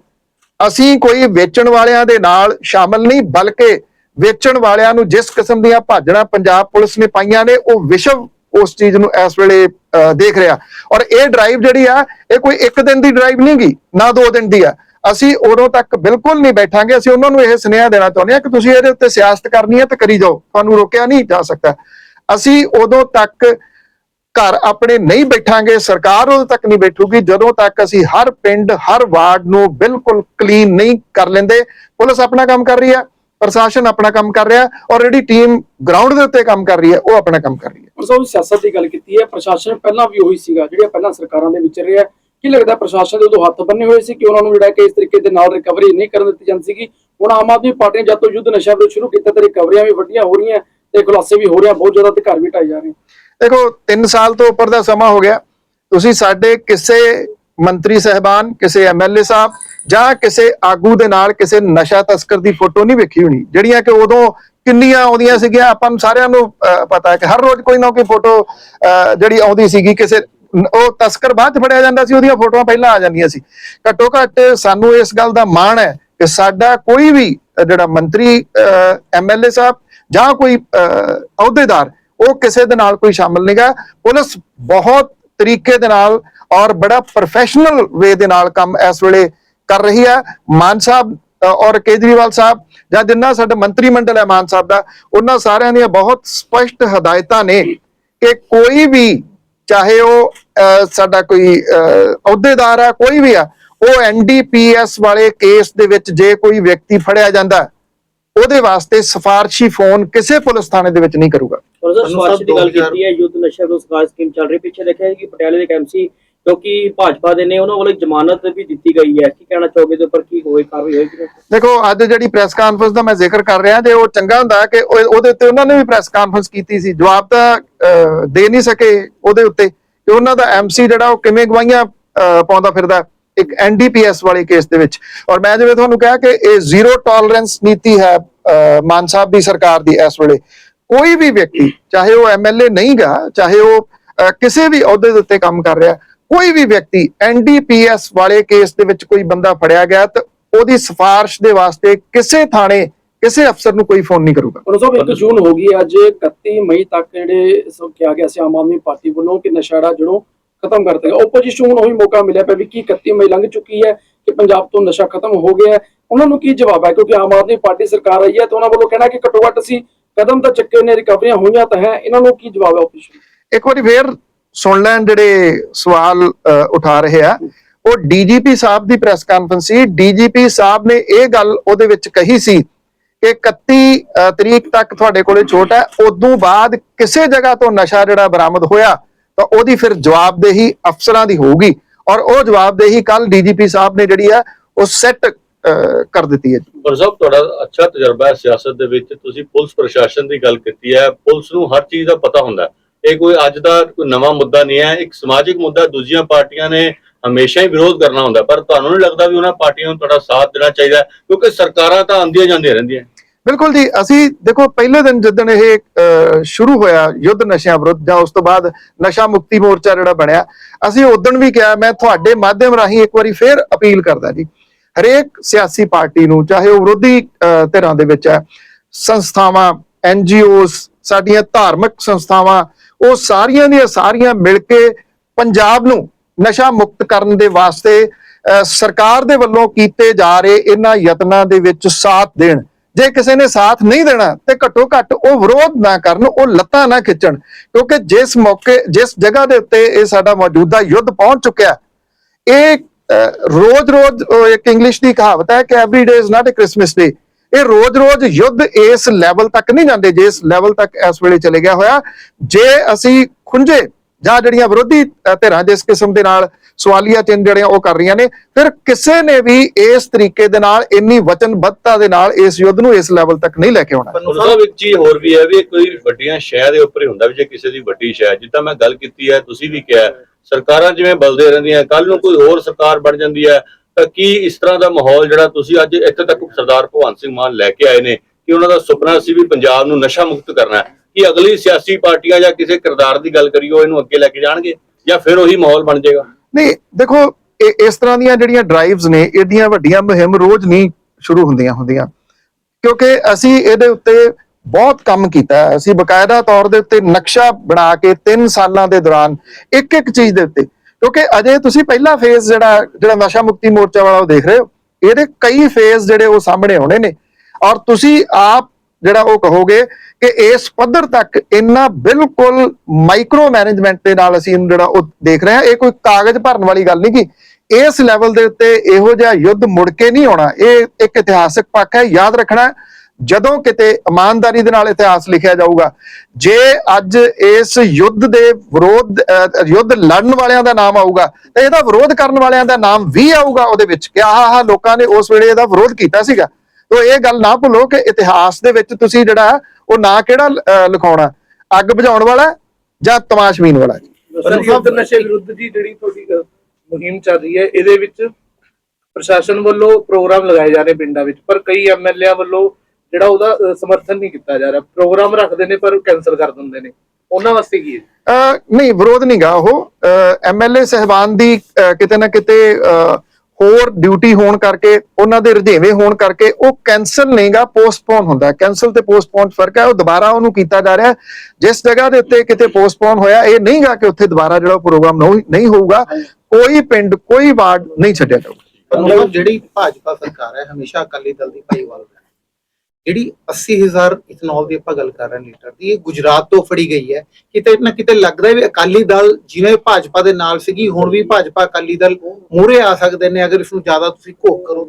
ਅਸੀਂ ਕੋਈ ਵੇਚਣ ਵਾਲਿਆਂ ਦੇ ਨਾਲ ਸ਼ਾਮਲ ਨਹੀਂ ਬਲਕਿ ਵੇਚਣ ਵਾਲਿਆਂ ਨੂੰ ਜਿਸ ਕਿਸਮ ਦੀਆਂ ਭਾਜੜਾਂ ਪੰਜਾਬ ਪੁਲਿਸ ਨੇ ਪਾਈਆਂ ਨੇ ਉਹ ਵਿਸ਼ਵ ਉਸ ਚੀਜ਼ ਨੂੰ ਇਸ ਵੇਲੇ ਦੇਖ ਰਿਹਾ। ਔਰ ਇਹ ਡਰਾਈਵ ਜਿਹੜੀ ਆ, ਇਹ ਕੋਈ ਇੱਕ ਦਿਨ ਦੀ ਡਰਾਈਵ ਨਹੀਂ ਗੀ, ਨਾ ਦੋ ਦਿਨ ਦੀ ਆ। ਅਸੀਂ ਉਦੋਂ ਤੱਕ ਬਿਲਕੁਲ ਨਹੀਂ ਬੈਠਾਂਗੇ। ਅਸੀਂ ਉਹਨਾਂ ਨੂੰ ਇਹ ਸੁਨੇਹਾ ਦੇਣਾ ਚਾਹੁੰਦੇ ਹਾਂ ਕਿ ਤੁਸੀਂ ਇਹਦੇ ਉੱਤੇ ਸਿਆਸਤ ਕਰਨੀ ਹੈ ਤਾਂ ਕਰੀ ਜਾਓ। ਤੁਹਾਨੂੰ ਰੋਕਿਆ ਨਹੀਂ ਜਾ ਸਕਦਾ। ਅਸੀਂ ਉਦੋਂ ਤੱਕ ਘਰ ਆਪਣੇ ਨਹੀਂ ਬੈਠਾਂਗੇ। ਸਰਕਾਰ ਉਦੋਂ ਤੱਕ ਨਹੀਂ ਬੈਠੂਗੀ ਜਦੋਂ ਤੱਕ ਅਸੀਂ ਹਰ ਪਿੰਡ, ਹਰ ਵਾਰਡ ਨੂੰ ਬਿਲਕੁਲ ਕਲੀਨ ਨਹੀਂ ਕਰ ਲੈਂਦੇ। ਪੁਲਿਸ ਆਪਣਾ ਕੰਮ ਕਰ ਰਹੀ ਹੈ ਪ੍ਰਸ਼ਾਸਨ ਆਪਣਾ ਕੰਮ ਕਰ ਰਿਹਾ ਔਰ ਜਿਹੜੀ ਟੀਮ ਗਰਾਊਂਡ ਦੇ ਉੱਤੇ ਕੰਮ ਕਰ ਰਹੀ ਹੈ ਉਹ ਆਪਣਾ ਕੰਮ ਕਰ ਰਹੀ ਹੈ। ਪਰ ਸਭ ਸਿਆਸਤ ਦੀ ਗੱਲ ਕੀਤੀ ਹੈ ਪ੍ਰਸ਼ਾਸਨ ਪਹਿਲਾਂ ਵੀ ਉਹੀ ਸੀਗਾ ਜਿਹੜੀਆਂ ਪਹਿਲਾਂ ਸਰਕਾਰਾਂ ਦੇ ਵਿੱਚ ਰਿਹਾ ਕੀ ਲੱਗਦਾ ਪ੍ਰਸ਼ਾਸਨ ਦੇ ਉਦੋਂ ਹੱਥ ਬੰਨੇ ਹੋਏ ਸੀ ਕਿ ਉਹਨਾਂ ਨੂੰ ਜਿਹੜਾ ਕਿ ਇਸ ਤਰੀਕੇ ਦੇ ਨਾਲ ਰਿਕਵਰੀ ਨਹੀਂ ਕਰਨ ਦਿੱਤੀ ਜਾਂਦੀ ਸੀਗੀ? ਹੁਣ ਆਮ ਆਦਮੀ ਪਾਰਟੀ ਨੇ ਜਦ ਤੋਂ ਯੁੱਧ ਨਸ਼ਾ ਵਿਰੁੱਧ ਸ਼ੁਰੂ ਕੀਤਾ ਤੇ ਰਿਕਵਰੀਆਂ ਵੀ ਵੱਡੀਆਂ ਹੋ ਰਹੀਆਂ ਤੇ ਖੁਲਾਸੇ ਵੀ ਹੋ ਰਹੇ ਬਹੁਤ ਜ਼ਿਆਦਾ ਤੇ ਘਰ ਵੀ ਢਾਈ ਜਾ ਰਹੇ ਦੇਖੋ 3 ਸਾਲ ਤੋਂ ਉੱਪਰ ਦਾ ਸਮਾਂ ਹੋ ਗਿਆ। ਤੁਸੀਂ ਸਾਡੇ ਕਿਸੇ ਮੰਤਰੀ ਸਹਿਬਾਨ ਕਿਸੇ ਐਮਐਲਏ ਸਾਹਿਬ ਜਾਂ ਕਿਸੇ ਆਗੂ ਦੇ ਨਾਲ ਕਿਸੇ ਨਸ਼ਾ ਤਸਕਰ ਦੀ ਫੋਟੋ ਨਹੀਂ ਵੇਖੀ ਹੋਣੀ ਜਿਹੜੀਆਂ ਕਿ ਉਦੋਂ ਕਿੰਨੀਆਂ ਆਉਂਦੀਆਂ ਸੀਗੀਆਂ ਆਪਾਂ ਨੂੰ ਸਾਰਿਆਂ ਨੂੰ ਪਤਾ ਹੈ ਕਿ ਹਰ ਰੋਜ਼ ਕੋਈ ਨਾ ਕੋਈ ਫੋਟੋ ਅਹ, ਜਿਹੜੀ ਆਉਂਦੀ ਸੀਗੀ ਕਿਸੇ ਉਹ ਤਸਕਰ ਬਾਅਦ ਚ ਫੜਿਆ ਜਾਂਦਾ ਸੀ ਉਹਦੀਆਂ ਫੋਟੋਆਂ ਪਹਿਲਾਂ ਆ ਜਾਂਦੀਆਂ ਸੀ। ਘੱਟੋ ਘੱਟ ਸਾਨੂੰ ਇਸ ਗੱਲ ਦਾ ਮਾਣ ਹੈ ਕਿ ਸਾਡਾ ਕੋਈ ਵੀ ਅਹ, ਜਿਹੜਾ ਮੰਤਰੀ ਐਮਐਲਏ ਸਾਹਿਬ ਜਾਂ ਕੋਈ ਅਹ, ਅਹੁਦੇਦਾਰ ਉਹ ਕਿਸੇ ਦੇ ਨਾਲ ਕੋਈ ਸ਼ਾਮਲ ਨਹੀਂਗਾ ਪੁਲਿਸ ਬਹੁਤ ਤਰੀਕੇ ਦੇ ਨਾਲ ਔਰ ਬੜਾ ਪ੍ਰੋਫੈਸ਼ਨਲ ਵੇ ਦੇ ਨਾਲ ਕੰਮ ਇਸ ਵੇਲੇ ਕਰ ਰਹੀ ਹੈ। ਮਾਨ ਸਾਹਿਬ ਔਰ ਕੇਜਰੀਵਾਲ ਸਾਹਿਬ ਜਾਂ ਜਿੰਨਾ ਸਾਡਾ ਮੰਤਰੀ ਮੰਡਲ ਹੈ ਮਾਨ ਸਾਹਿਬ ਦਾ ਉਹਨਾਂ ਸਾਰਿਆਂ ਦੀਆਂ ਬਹੁਤ ਸਪਸ਼ਟ ਹਦਾਇਤਾਂ ਨੇ ਕਿ ਕੋਈ ਵੀ ਚਾਹੇ ਉਹ ਸਾਡਾ ਕੋਈ ਅਹੁਦੇਦਾਰ ਆ ਕੋਈ ਵੀ ਆ ਉਹ ਐਨਡੀਪੀਐਸ ਵਾਲੇ ਕੇਸ ਦੇ ਵਿੱਚ ਜੇ ਕੋਈ ਵਿਅਕਤੀ ਫੜਿਆ ਜਾਂਦਾ ਉਹਦੇ ਵਾਸਤੇ ਸਿਫਾਰਸ਼ੀ ਫੋਨ ਕਿਸੇ ਪੁਲਿਸ ਥਾਣੇ ਦੇ ਵਿੱਚ ਨਹੀਂ ਕਰੂਗਾ। ਸਰ ਦੀ ਗੱਲ 2000 ਕੀਤੀ ਹੈ ਯੁੱਧ ਨਸ਼ਾ ਸਰਕਾਰ ਸਕੀਮ ਚੱਲ ਰਹੀ ਪਿੱਛੇ ਦੇਖਿਆ ਕਿ ਪਟਿਆਲੇ ਦੇ ਐਮਸੀ ਕਿਉਂਕਿ ਭਾਜਪਾ ਦੇ ਨੇ ਉਹਨਾਂ ਵੱਲੋਂ ਜ਼ਮਾਨਤ ਵੀ ਦਿੱਤੀ ਗਈ ਹੈ। ਕੀ ਕਹਿਣਾ ਚਾਹੋਗੇ ਦੇ ਉੱਪਰ? ਕੀ ਹੋਏ ਕਾਰਵਾਈ ਹੋਏਗੀ ਦੇਖੋ ਅੱਜ ਜਿਹੜੀ ਪ੍ਰੈਸ ਕਾਨਫਰੰਸ ਦਾ ਮੈਂ ਜ਼ਿਕਰ ਕਰ ਰਿਹਾ ਜੇ ਉਹ ਚੰਗਾ ਹੁੰਦਾ ਕਿ ਉਹਦੇ ਉੱਤੇ ਉਹਨਾਂ ਨੇ ਵੀ ਪ੍ਰੈਸ ਕਾਨਫਰੰਸ ਕੀਤੀ ਸੀ। ਜਵਾਬ ਤਾਂ ਦੇ ਨਹੀਂ ਸਕੇ ਉਹਦੇ ਉੱਤੇ ਕਿ ਉਹਨਾਂ ਦਾ ਐਮਸੀ ਜਿਹੜਾ ਉਹ ਕਿਵੇਂ ਗਵਾਹੀਆਂ ਪਾਉਂਦਾ ਫਿਰਦਾ ਇੱਕ ਐਨਡੀਪੀਐਸ ਵਾਲੇ ਕੇਸ ਦੇ ਵਿੱਚ। ਔਰ ਮੈਂ ਜਿਵੇਂ ਤੁਹਾਨੂੰ ਕਿਹਾ ਕਿ ਇਹ ਜ਼ੀਰੋ ਟੋਲਰੈਂਸ ਨੀਤੀ ਹੈ ਅਹ, ਮਾਨ ਸਾਹਿਬ ਦੀ ਸਰਕਾਰ ਦੀ ਇਸ ਵੇਲੇ। ਕੋਈ ਵੀ ਵਿਅਕਤੀ ਚਾਹੇ ਉਹ ਐਮਐਲਏ ਨਹੀਂਗਾ ਚਾਹੇ ਉਹ ਕਿਸੇ ਵੀ ਅਹੁਦੇ ਦੇ ਉੱਤੇ ਕੰਮ ਕਰ ਰਿਹਾ ਕੋਈ ਵੀ ਵਿਅਕਤੀ ਐਨਡੀਪੀਐਸ ਵਾਲੇ ਕੇਸ ਦੇ ਵਿੱਚ ਕੋਈ ਬੰਦਾ ਫੜਿਆ ਗਿਆ ਤਾਂ ਉਹਦੀ ਸਿਫਾਰਿਸ਼ ਦੇ ਵਾਸਤੇ ਕਿਸੇ ਥਾਣੇ ਕਿਸੇ ਅਫਸਰ ਨੂੰ ਕੋਈ ਫੋਨ ਨਹੀਂ ਕਰੂਗਾ। ਪਰ ਸਭ 1 ਜੂਨ ਹੋ ਗਈ ਹੈ, ਅੱਜ 31 ਮਈ ਤੱਕ ਜਿਹੜੇ ਸਭ ਕਿਹਾ ਗਿਆ ਸੀ ਆਮ ਆਦਮੀ ਪਾਰਟੀ ਵੱਲੋਂ ਕਿ ਨਸ਼ਾ ਜਿਹੜਾ ਖਤਮ ਕਰ ਦੇਗਾ ਓਪੋਜੀਸ਼ਨ ਨੂੰ ਉਹੀ ਮੌਕਾ ਮਿਲਿਆ ਪਿਆ ਵੀ ਕੀ 31 ਮਈ ਲੰਘ ਚੁੱਕੀ ਹੈ ਕਿ ਪੰਜਾਬ ਤੋਂ ਨਸ਼ਾ ਖਤਮ ਹੋ ਗਿਆ ਹੈ। ਉਹਨਾਂ ਨੂੰ ਕੀ ਜਵਾਬ ਹੈ? ਕਿਉਂਕਿ ਆਮ ਆਦਮੀ ਪਾਰਟੀ ਸਰਕਾਰ ਆਈ ਹੈ ਤਾਂ ਉਹਨਾਂ ਵੱਲੋਂ ਕਹਿਣਾ ਕਿ ਘੱਟੋ ਘੱਟ ਅਸੀਂ ਕਦਮ ਤਾਂ ਚੱਕੇ ਨੇ ਰਿਕਵਰੀਆਂ ਹੋਈਆਂ ਤਾਂ ਹੈ। ਇਹਨਾਂ ਨੂੰ ਕੀ ਜਵਾਬ ਹੈ ਓਪੋਜੀਸ਼ਨ ਇੱਕ ਵਾਰੀ ਫੇਰ ਸੁਣ ਲੈਣ ਜਿਹੜੇ ਸਵਾਲ ਉਠਾ ਰਹੇ ਆ। ਉਹ ਡੀਜੀਪੀ ਸਾਹਿਬ ਦੀ ਪ੍ਰੈਸ ਕਾਨਫਰੰਸ ਸੀ। ਡੀਜੀਪੀ ਸਾਹਿਬ ਨੇ ਇਹ ਗੱਲ ਉਹਦੇ ਵਿੱਚ ਕਹੀ ਸੀ ਕਿ 31 ਤਰੀਕ ਤੱਕ ਤੁਹਾਡੇ ਕੋਲੇ ਛੋਟ ਹੈ। ਉਦੋਂ ਬਾਅਦ ਕਿਸੇ ਜਗ੍ਹਾ ਤੋਂ ਨਸ਼ਾ ਜਿਹੜਾ ਬਰਾਮਦ ਹੋਇਆ, ਤਾਂ ਉਹਦੀ ਫਿਰ ਜਵਾਬਦੇਹੀ ਅਫਸਰਾਂ ਦੀ ਹੋਊਗੀ। ਔਰ ਉਹ ਜਵਾਬਦੇਹੀ ਕੱਲ ਡੀਜੀਪੀ ਸਾਹਿਬ ਨੇ ਜਿਹੜੀ ਹੈ, ਉਹ ਸੈੱਟ ਕਰ ਦਿੱਤੀ ਹੈ ਪਰ ਤੁਹਾਡਾ ਅੱਛਾ ਤਜਰਬਾ ਹੈ ਸਿਆਸਤ ਦੇ ਵਿੱਚ। ਤੁਸੀਂ ਪੁਲਿਸ ਪ੍ਰਸ਼ਾਸਨ ਦੀ ਗੱਲ ਕੀਤੀ ਹੈ। ਪੁਲਿਸ ਨੂੰ ਹਰ ਚੀਜ਼ ਦਾ ਪਤਾ ਹੁੰਦਾ ਹੈ। ਇਹ ਕੋਈ ਅੱਜ ਦਾ ਕੋਈ ਨਵਾਂ ਮੁੱਦਾ ਨਹੀਂ ਹੈ ਇੱਕ ਸਮਾਜਿਕ ਮੁੱਦਾ ਦੂਜੀਆਂ ਪਾਰਟੀਆਂ ਨੇ ਹਮੇਸ਼ਾ ਹੀ ਵਿਰੋਧ ਕਰਨਾ ਹੁੰਦਾ ਪਰ ਤੁਹਾਨੂੰ ਨਹੀਂ ਲੱਗਦਾ ਵੀ ਉਹਨਾਂ ਪਾਰਟੀਆਂ ਨੂੰ ਤੁਹਾਡਾ ਸਾਥ ਦੇਣਾ ਚਾਹੀਦਾ ਕਿਉਂਕਿ ਸਰਕਾਰਾਂ ਤਾਂ ਆਉਂਦੀਆਂ ਜਾਂਦੀਆਂ ਰਹਿੰਦੀਆਂ। ਬਿਲਕੁਲ ਜੀ ਅਸੀਂ ਦੇਖੋ ਪਹਿਲੇ ਦਿਨ ਜਿੱਦਣ ਇਹ ਸ਼ੁਰੂ ਹੋਇਆ ਯੁੱਧ ਨਸ਼ਿਆਂ ਵਿਰੁੱਧ ਜਾਂ ਉਸ ਤੋਂ ਬਾਅਦ ਨਸ਼ਾ ਮੁਕਤੀ ਮੋਰਚਾ ਜਿਹੜਾ ਬਣਿਆ ਅਸੀਂ ਉਦੋਂ ਵੀ ਕਿਹਾ ਮੈਂ ਤੁਹਾਡੇ ਮਾਧਿਅਮ ਰਾਹੀਂ ਇੱਕ ਵਾਰੀ ਫੇਰ ਅਪੀਲ ਕਰਦਾ ਜੀ ਹਰੇਕ ਸਿਆਸੀ ਪਾਰਟੀ ਨੂੰ ਚਾਹੇ ਉਹ ਵਿਰੋਧੀ ਅਹ, ਧਿਰਾਂ ਦੇ ਵਿੱਚ ਹੈ ਸੰਸਥਾਵਾਂ ਐਨਜੀਓਜ਼ ਸਾਡੀਆਂ ਧਾਰਮਿਕ ਸੰਸਥਾਵਾਂ ਉਹ ਸਾਰੀਆਂ ਦੀਆਂ ਸਾਰੀਆਂ ਮਿਲ ਕੇ ਪੰਜਾਬ ਨੂੰ ਨਸ਼ਾ ਮੁਕਤ ਕਰਨ ਦੇ ਵਾਸਤੇ ਅਹ, ਸਰਕਾਰ ਦੇ ਵੱਲੋਂ ਕੀਤੇ ਜਾ ਰਹੇ ਇਹਨਾਂ ਯਤਨਾਂ ਦੇ ਵਿੱਚ ਸਾਥ ਦੇਣ। ਜੇ ਕਿਸੇ ਨੇ ਸਾਥ ਨਹੀਂ ਦੇਣਾ ਤੇ ਘੱਟੋ ਘੱਟ ਉਹ ਵਿਰੋਧ ਨਾ ਕਰਨ ਉਹ ਲੱਤਾਂ ਨਾ ਖਿੱਚਣ। ਕਿਉਂਕਿ ਜਿਸ ਮੌਕੇ ਜਿਸ ਜਗ੍ਹਾ ਦੇ ਉੱਤੇ ਇਹ ਸਾਡਾ ਮੌਜੂਦਾ ਯੁੱਧ ਪਹੁੰਚ ਚੁੱਕਿਆ ਇਹ ਰੋਜ਼-ਰੋਜ਼ ਇੱਕ ਇੰਗਲਿਸ਼ ਦੀ ਕਹਾਵਤ ਹੈ ਕਿ every day is not a Christmas day ਇਹ ਰੋਜ਼-ਰੋਜ਼ ਯੁੱਧ ਇਸ ਲੈਵਲ ਤੱਕ ਨਹੀਂ ਜਾਂਦੇ, ਜਿਸ ਲੈਵਲ ਤੱਕ ਇਸ ਵੇਲੇ ਚਲੇ ਗਿਆ ਹੋਇਆ। ਜੇ ਅਸੀਂ ਖੁੰਝੇ ਜਾਂ ਜਿਹੜੀਆਂ ਵਿਰੋਧੀ ਧਿਰਾਂ ਜਿਸ ਕਿਸਮ ਦੇ ਨਾਲ ਸਵਾਲੀਆ ਚਿੰਨ੍ਹ ਜਿਹੜੀਆਂ ਉਹ ਕਰ ਰਹੀਆਂ ਨੇ, ਫਿਰ ਕਿਸੇ ਨੇ ਵੀ ਇਸ ਤਰੀਕੇ ਦੇ ਨਾਲ, ਇੰਨੀ ਵਚਨਬੱਧਤਾ ਦੇ ਨਾਲ ਇਸ ਯੁੱਧ ਨੂੰ ਇਸ ਲੈਵਲ ਤੱਕ ਨਹੀਂ ਲੈ ਕੇ ਆਉਣਾ। ਸਾਹਿਬ ਇੱਕ ਚੀਜ਼ ਹੋਰ ਵੀ ਹੈ ਵੀ ਕੋਈ ਵੱਡੀਆਂ ਸ਼ਹਿਰ ਦੇ ਉੱਪਰ ਹੀ ਹੁੰਦਾ ਵੀ ਜੇ ਕਿਸੇ ਦੀ ਵੱਡੀ ਸ਼ਹਿਰ ਜਿੱਦਾਂ ਮੈਂ ਗੱਲ ਕੀਤੀ ਹੈ, ਤੁਸੀਂ ਵੀ ਕਿਹਾ, ਸਰਕਾਰਾਂ ਜਿਵੇਂ ਬਲਦੇ ਰਹਿੰਦੀਆਂ ਕੱਲ ਨੂੰ ਕੋਈ ਹੋਰ ਸਰਕਾਰ ਬਣ ਜਾਂਦੀ ਹੈ ਕੀ ਇਸ ਤਰ੍ਹਾਂ ਦਾ ਮਾਹੌਲ ਜਿਹੜਾ ਤੁਸੀਂ ਅੱਜ ਇੱਥੇ ਤੱਕ ਸਰਦਾਰ ਭਗਵੰਤ ਸਿੰਘ ਮਾਨ ਲੈ ਕੇ ਆਏ ਨੇ, ਕਿ ਉਹਨਾਂ ਦਾ ਸੁਪਨਾ ਸੀ ਵੀ ਪੰਜਾਬ ਨੂੰ ਨਸ਼ਾ ਮੁਕਤ ਕਰਨਾ ਹੈ? ਕੀ ਅਗਲੀ ਸਿਆਸੀ ਪਾਰਟੀਆਂ ਜਾਂ ਕਿਸੇ ਕਿਰਦਾਰ ਦੀ ਗੱਲ ਕਰੀਓ ਇਹਨੂੰ ਅੱਗੇ ਲੈ ਕੇ ਜਾਣਗੇ? ਜਾਂ ਫਿਰ ਉਹੀ ਮਾਹੌਲ ਬਣ ਜਾਏਗਾ? ਨਹੀਂ, ਦੇਖੋ, ਇਹ ਇਸ ਤਰ੍ਹਾਂ ਦੀਆਂ ਜਿਹੜੀਆਂ ਡਰਾਈਵਸ ਨੇ, ਇਹਦੀਆਂ ਵੱਡੀਆਂ ਮੁਹਿੰਮ ਰੋਜ਼ ਨਹੀਂ ਸ਼ੁਰੂ ਹੁੰਦੀਆਂ ਹੁੰਦੀਆਂ। ਕਿਉਂਕਿ ਅਸੀਂ ਇਹਦੇ ਉੱਤੇ ਬਹੁਤ ਕੰਮ ਕੀਤਾ ਹੈ। ਅਸੀਂ ਬਕਾਇਦਾ ਤੌਰ ਦੇ ਉੱਤੇ ਨਕਸ਼ਾ ਬਣਾ ਕੇ 3 ਸਾਲਾਂ ਦੇ ਦੌਰਾਨ ਇੱਕ ਇੱਕ ਚੀਜ਼ ਦੇ ਉੱਤੇ ਕਿਉਂਕਿ ਅਜੇ ਤੁਸੀਂ ਪਹਿਲਾ ਫੇਜ਼ ਜਿਹੜਾ ਜਿਹੜਾ ਨਸ਼ਾ ਮੁਕਤੀ ਮੋਰਚਾ ਵਾਲਾ ਉਹ ਦੇਖ ਰਹੇ ਹੋ, ਇਹਦੇ ਕਈ ਫੇਜ਼ ਜਿਹੜੇ ਉਹ ਸਾਹਮਣੇ ਆਉਣੇ ਨੇ। ਔਰ ਤੁਸੀਂ ਆਪ ਜਿਹੜਾ ਉਹ ਕਹੋਗੇ ਕਿ ਇਸ ਪੱਧਰ ਤੱਕ ਇੰਨਾ ਬਿਲਕੁਲ ਮਾਈਕਰੋ ਮੈਨੇਜਮੈਂਟ ਦੇ ਨਾਲ ਅਸੀਂ ਇਹਨੂੰ ਜਿਹੜਾ ਉਹ ਦੇਖ ਰਹੇ ਹਾਂ, ਇਹ ਕੋਈ ਕਾਗਜ਼ ਭਰਨ ਵਾਲੀ ਗੱਲ ਨਹੀਂ ਕਿ ਇਸ ਲੈਵਲ ਦੇ ਉੱਤੇ ਇਹੋ ਜਿਹਾ ਯੁੱਧ ਮੁੜ ਕੇ ਨਹੀਂ ਆਉਣਾ। ਇਹ ਇੱਕ ਇਤਿਹਾਸਕ ਪੱਖ ਹੈ, ਯਾਦ ਰੱਖਣਾ ਜਦੋਂ ਕਿਤੇ ਇਮਾਨਦਾਰੀ ਦੇ ਨਾਲ ਇਤਿਹਾਸ ਲਿਖਿਆ ਜਾਊਗਾ ਜੇ ਅੱਜ ਇਸ ਯੁੱਧ ਦੇ ਵਿਰੋਧ ਯੁੱਧ ਲੜਨ ਵਾਲਿਆਂ ਦਾ ਨਾਮ ਆਊਗਾ ਤੇ ਇਹਦਾ ਵਿਰੋਧ ਕਰਨ ਵਾਲਿਆਂ ਦਾ ਨਾਮ ਵੀ ਆਊਗਾ ਉਹਦੇ ਵਿੱਚ ਕਿ ਆਹ ਆਹ ਲੋਕਾਂ ਨੇ ਉਸ ਵੇਲੇ ਇਹਦਾ ਵਿਰੋਧ ਕੀਤਾ ਸੀਗਾ। ਤੋ ਇਹ ਗੱਲ ਨਾ ਭੁੱਲੋ ਕਿ ਇਤਿਹਾਸ ਦੇ ਵਿੱਚ ਤੁਸੀਂ ਜਿਹੜਾ ਉਹ ਨਾਂ ਕਿਹੜਾ ਲਿਖਾਉਣਾ ਅੱਗ ਬੁਝਾਉਣ ਵਾਲਾ ਜਾਂ ਤਮਾਸ਼ਬੀਨ ਵਾਲਾ? ਸਰ ਯੁੱਧ ਨਸ਼ੇ ਵਿਰੁੱਧ ਦੀ ਜਿਹੜੀ ਤੁਹਾਡੀ ਮੁਹਿੰਮ ਚੱਲ ਰਹੀ ਹੈ ਇਹਦੇ ਵਿੱਚ ਪ੍ਰਸ਼ਾਸਨ ਵੱਲੋਂ ਪ੍ਰੋਗਰਾਮ ਲਗਾਏ ਜਾ ਰਹੇ ਪਿੰਡਾਂ ਵਿੱਚ ਪਰ ਕਈ ਐਮਐਲਏ ਵੱਲੋਂ ਜਿਹੜਾ ਉਹਦਾ ਸਮਰਥਨ ਨਹੀਂ ਕੀਤਾ ਜਾ ਰਿਹਾ। ਪ੍ਰੋਗਰਾਮ ਰੱਖਦੇ ਨੇ ਪਰ ਕੈਨਸਲ ਕਰ ਦਿੰਦੇ ਨੇ। ਉਹਨਾਂ ਵਾਸਤੇ ਕੀ ਹੈ? ਨਹੀਂ ਵਿਰੋਧ ਨਹੀਂਗਾ ਉਹ। ਐਮਐਲਏ ਸਹਿਬਾਨ ਦੀ ਕਿਤੇ ਨਾ ਕਿਤੇ ਹੋਰ ਡਿਊਟੀ ਹੋਣ ਕਰਕੇ ਉਹਨਾਂ ਦੇ ਰੁਝੇਵੇਂ ਹੋਣ ਕਰਕੇ ਉਹ ਕੈਨਸਲ ਨਹੀਂਗਾ ਪੋਸਟਪੋਨ ਹੁੰਦਾ ਕੈਨਸਲ ਤੇ ਪੋਸਟਪੋਨ ਫ਼ਰਕ ਹੈ। ਉਹ ਦੁਬਾਰਾ ਉਹਨੂੰ ਕੀਤਾ ਜਾ ਰਿਹਾ। ਜਿਸ ਜਗ੍ਹਾ ਦੇ ਉੱਤੇ ਕਿਤੇ ਪੋਸਟਪੋਨ ਹੋਇਆ ਇਹ ਨਹੀਂਗਾ ਕਿ ਉੱਥੇ ਦੁਬਾਰਾ ਜਿਹੜਾ ਪ੍ਰੋਗਰਾਮ ਨਹੀਂ ਹੋਊਗਾ। ਕੋਈ ਪਿੰਡ ਕੋਈ ਵਾਰਡ ਨਹੀਂ ਛੱਡਿਆ ਜਾਊਗਾ। ਜਿਹੜੀ ਭਾਜਪਾ ਸਰਕਾਰ ਹੈ ਹਮੇਸ਼ਾ ਅਕਾਲੀ ਦਲ ਦੀ ਭਾਈਵਾਲ ਹੈ। ਜਿਹੜੀ 80000 ਇਥਨੋਲ ਦੀ ਆਪਾਂ ਗੱਲ ਕਰ ਰਹੇ ਹਾਂ ਲੀਟਰ ਦੀ ਇਹ ਗੁਜਰਾਤ ਤੋਂ ਫੜੀ ਗਈ ਹੈ। ਕਿਤੇ ਨਾ ਕਿਤੇ ਲੱਗਦਾ ਵੀ ਅਕਾਲੀ ਦਲ ਜਿਵੇਂ ਭਾਜਪਾ ਦੇ ਨਾਲ ਸੀਗੀ ਹੁਣ ਵੀ ਭਾਜਪਾ ਅਕਾਲੀ ਦਲ ਮੂਹਰੇ ਆ ਸਕਦੇ ਨੇ ਅਗਰ ਇਸ ਨੂੰ ਜ਼ਿਆਦਾ ਤੁਸੀਂ ਘੋਖ ਕਰੋ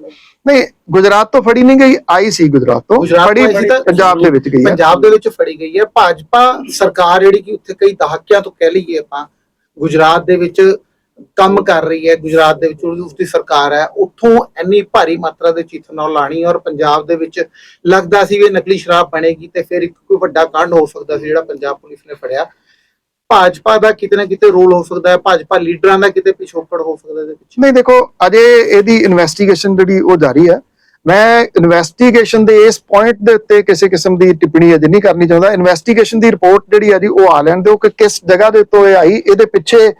ਨਹੀਂ ਗੁਜਰਾਤ ਤੋਂ ਫੜੀ ਨਹੀਂ ਗਈ ਆਈ ਸੀ ਗੁਜਰਾਤ ਤੋਂ। ਫੜੀ ਪੰਜਾਬ ਦੇ ਵਿੱਚ ਗਈ ਹੈ। ਪੰਜਾਬ ਦੇ ਵਿੱਚ ਫੜੀ ਗਈ ਹੈ। ਭਾਜਪਾ ਸਰਕਾਰ ਜਿਹੜੀ ਕਿ ਉੱਥੇ ਕਈ ਦਹਾਕਿਆਂ ਤੋਂ ਕਹਿ ਲਈਏ ਆਪਾਂ ਗੁਜਰਾਤ ਦੇ ਵਿੱਚ ਕੰਮ ਕਰ ਰਹੀ ਹੈ, ਗੁਜਰਾਤ ਦੇ ਵਿੱਚ ਉਸਦੀ ਸਰਕਾਰ ਹੈ, ਉੱਥੋਂ ਇੰਨੀ ਭਾਰੀ ਮਾਤਰਾ ਦੇ ਵਿੱਚ ਇਥਨੋਲ ਲਾਣੀ ਔਰ ਪੰਜਾਬ ਦੇ ਵਿੱਚ ਲੱਗਦਾ ਸੀ ਵੀ ਨਕਲੀ ਸ਼ਰਾਬ ਬਣੇਗੀ ਤੇ ਫਿਰ ਕੋਈ ਵੱਡਾ ਕਾਂਡ ਹੋ ਸਕਦਾ ਸੀ ਜਿਹੜਾ ਪੰਜਾਬ ਪੁਲਿਸ ਨੇ ਫੜਿਆ। ਭਾਜਪਾ ਦਾ ਕਿਤੇ ਨਾ ਕਿਤੇ ਰੋਲ ਹੋ ਸਕਦਾ ਹੈ, ਭਾਜਪਾ ਲੀਡਰਾਂ ਦਾ ਕਿਤੇ ਪਿਛੋਕੜ ਹੋ ਸਕਦਾ ਇਹਦੇ ਵਿੱਚ। ਨਹੀਂ, ਦੇਖੋ, ਅਜੇ ਇਹਦੀ ਇਨਵੈਸਟੀਗੇਸ਼ਨ ਜਿਹੜੀ ਉਹ ਜਾਰੀ ਹੈ। ਮੈਂ ਇਨਵੈਸਟੀਗੇਸ਼ਨ ਦੇ ਇਸ ਪੁਆਇੰਟ ਦੇ ਉੱਤੇ ਕਿਸੇ ਕਿਸਮ ਦੀ ਟਿੱਪਣੀ ਅਜੇ ਨਹੀਂ ਕਰਨੀ ਚਾਹੁੰਦਾ। ਇਨਵੈਸਟੀਗੇਸ਼ਨ ਦੀ ਰਿਪੋਰਟ ਜਿਹੜੀ ਹੈ ਜੀ ਉਹ ਆ ਲੈਣ ਦਿਓ ਕਿ ਕਿਸ ਜਗ੍ਹਾ ਦੇ ਉੱਤੋਂ ਇਹ ਆਈ, ਇਹਦੇ ਪਿੱਛੇ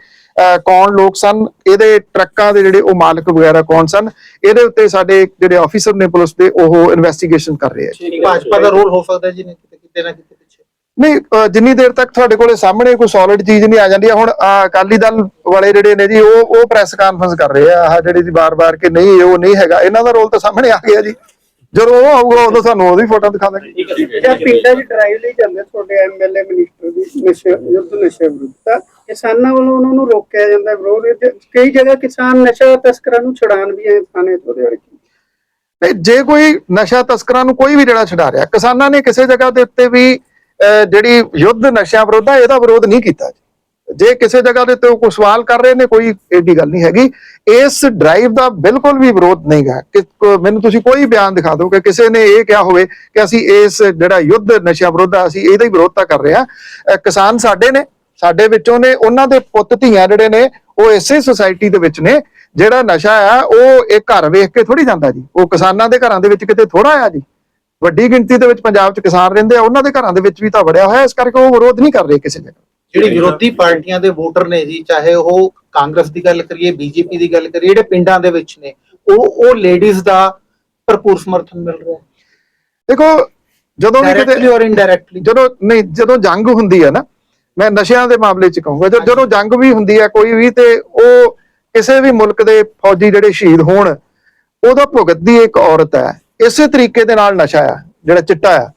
ਕੌਣ ਲੋਕ ਸਨ ਇਹਦੇ ਟਰੱਕਾਂ ਦੇ ਜਿਹੜੇ ਉਹ ਮਾਲਕ ਵਗੈਰਾ ਕੌਣ ਸਨ ਇਹਦੇ ਉੱਤੇ ਸਾਡੇ ਜਿਹੜੇ ਆਫੀਸਰ ਨੇ ਪੁਲਿਸ ਦੇ ਉਹ ਇਨਵੈਸਟੀਗੇਸ਼ਨ ਕਰ ਰਹੇ ਆ ਭਾਜਪਾ ਦਾ ਰੋਲ ਹੋ ਸਕਦਾ ਜੀ ਨੇ ਕਿਤੇ ਕਿਤੇ ਨਾ ਕਿਤੇ ਪਿੱਛੇ। ਨਹੀਂ ਜਿੰਨੀ ਦੇਰ ਤੱਕ ਤੁਹਾਡੇ ਕੋਲੇ ਸਾਹਮਣੇ ਕੋਈ ਸੋਲਿਡ ਚੀਜ਼ ਨਹੀਂ ਆ ਜਾਂਦੀ ਹੁਣ ਅਕਾਲੀ ਦਲ ਵਾਲੇ ਜਿਹੜੇ ਨੇ ਜੀ ਉਹ ਉਹ ਪ੍ਰੈਸ ਕਾਨਫਰੰਸ ਕਰ ਰਹੇ ਆ ਆਹ ਜਿਹੜੀ ਦੀ ਬਾਰ-ਬਾਰ ਕਿ ਨਹੀਂ ਉਹ ਨਹੀਂ ਹੈਗਾ ਇਹਨਾਂ ਦਾ ਰੋਲ ਤਾਂ ਸਾਹਮਣੇ ਆ ਗਿਆ ਜੀ। ਜਦੋਂ ਉਹ ਆਊਗਾ ਉਦੋਂ ਤੁਹਾਨੂੰ ਉਹਦੀ ਫੋਟੋ ਦਿਖਾ ਦਾਂਗੇ ਠੀਕ ਹੈ ਜਾਂ ਪਿੰਡਾਂ 'ਚ ਡਰਾਈਵ ਲਈ ਜਾਂਦੇ ਤੁਹਾਡੇ ਐਮਐਲਏ ਮਿਨਿਸਟਰ ਦੀ ਨਸ਼ੇ ਯੁੱਧ ਨਸ਼ੇ ਵਿਰੁੱਧ ਤਾਂ ਕਿਸਾਨਾਂ ਵੱਲੋਂ ਉਹਨਾਂ ਨੂੰ ਰੋਕਿਆ ਜਾਂਦਾ ਵਿਰੋਧ। ਕਈ ਜਗ੍ਹਾ ਕਿਸਾਨ ਨਸ਼ਾ ਤਸਕਰਾਂ ਨੂੰ ਛੁਡਾਉਣ ਵੀ ਆਏ ਥਾਣੇ ਤੋਂ ਉਹਦੇ ਬਾਰੇ ਤੇ ਜੇ ਕੋਈ ਨਸ਼ਾ ਤਸਕਰਾਂ ਨੂੰ ਕੋਈ ਵੀ ਜਿਹੜਾ ਛਡਾ ਰਿਹਾ, ਕਿਸਾਨਾਂ ਨੇ ਕਿਸੇ ਜਗ੍ਹਾ ਦੇ ਉੱਤੇ ਵੀ ਜਿਹੜੀ ਯੁੱਧ ਨਸ਼ਿਆਂ ਵਿਰੁੱਧ ਆ ਇਹਦਾ ਵਿਰੋਧ ਨਹੀਂ ਕੀਤਾ ਜੇ। ਕਿਸੇ ਜਗ੍ਹਾ ਦੇ ਉੱਤੇ ਕੋਈ ਸਵਾਲ ਕਰ ਰਹੇ ਨੇ, ਕੋਈ ਏਡੀ ਗੱਲ ਨਹੀਂ ਹੈਗੀ। ਇਸ ਡਰਾਈਵ ਦਾ ਬਿਲਕੁਲ ਵੀ ਵਿਰੋਧ ਨਹੀਂ ਹੈ। ਕਿ ਮੈਨੂੰ ਤੁਸੀਂ ਕੋਈ ਬਿਆਨ ਦਿਖਾ ਦਿਓ ਕਿ ਕਿਸੇ ਨੇ ਇਹ ਕਿਹਾ ਹੋਵੇ ਕਿ ਅਸੀਂ ਇਸ ਜਿਹੜਾ ਯੁੱਧ ਨਸ਼ਿਆਂ ਵਿਰੁੱਧ, ਅਸੀਂ ਇਹਦਾ ਹੀ ਵਿਰੋਧਤਾ ਕਰ ਰਹੇ ਹਾਂ। ਕਿਸਾਨ ਸਾਡੇ ਨੇ ਸਾਡੇ ਵਿੱਚੋਂ ਨੇ ਉਹਨਾਂ ਦੇ ਪੁੱਤ ਧੀਆਂ ਜਿਹੜੇ ਨੇ ਉਹ ਇਸੇ ਸੁਸਾਇਟੀ ਦੇ ਵਿੱਚ ਨੇ ਜਿਹੜਾ ਨਸ਼ਾ ਆ ਉਹ ਇਹ ਘਰ ਵੇਖ ਕੇ ਥੋੜੀ ਜਾਂਦਾ ਜੀ। ਉਹ ਕਿਸਾਨਾਂ ਦੇ ਘਰਾਂ ਦੇ ਵਿੱਚ ਕਿਤੇ ਥੋੜਾ ਆ ਜੀ। ਵੱਡੀ ਗਿਣਤੀ ਦੇ ਵਿੱਚ ਪੰਜਾਬ 'ਚ ਕਿਸਾਨ ਰਹਿੰਦੇ ਆ ਉਹਨਾਂ ਦੇ ਘਰਾਂ ਦੇ ਵਿੱਚ ਵੀ ਤਾਂ ਵੜਿਆ ਹੋਇਆ ਇਸ ਕਰਕੇ ਉਹ ਵਿਰੋਧ ਨਹੀਂ ਕਰ ਰਹੇ ਕਿਸੇ ਜਗ੍ਹਾ ਜਿਹੜੇ ਵਿਰੋਧੀ ਪਾਰਟੀਆਂ ਦੇ ਵੋਟਰ ਨੇ ਜੀ ਚਾਹੇ ਉਹ ਕਾਂਗਰਸ ਦੀ ਗੱਲ ਕਰੀਏ ਬੀਜੇਪੀ ਦੀ ਗੱਲ ਕਰੀਏ ਜਿਹੜੇ ਪਿੰਡਾਂ ਦੇ ਵਿੱਚ ਨੇ ਉਹ ਉਹ ਲੇਡੀਜ਼ ਦਾ ਭਰਪੂਰ ਸਮਰਥਨ ਮਿਲ ਰਿਹਾ। ਦੇਖੋ ਜਦੋਂ ਵੀ ਕਿਤੇ ਔਰ ਇਨਡਾਇਰੈਕਟਲੀ ਜਦੋਂ ਨਹੀਂ ਜਦੋਂ ਜੰਗ ਹੁੰਦੀ ਹੈ ਨਾ ਮੈਂ ਨਸ਼ਿਆਂ ਦੇ ਮਾਮਲੇ 'ਚ ਕਹੂੰਗਾ ਜਦ- ਜਦੋਂ ਜੰਗ ਵੀ ਹੁੰਦੀ ਹੈ ਕੋਈ ਵੀ ਤੇ ਉਹ ਕਿਸੇ ਵੀ ਮੁਲਕ ਦੇ ਫੌਜੀ ਜਿਹੜੇ ਸ਼ਹੀਦ ਹੋਣ ਉਹਦਾ ਭੁਗਤਦੀ ਇੱਕ ਔਰਤ ਹੈ। ਇਸੇ ਤਰੀਕੇ ਦੇ ਨਾਲ ਨਸ਼ਾ ਆ ਜਿਹੜਾ ਚਿੱਟਾ ਆ।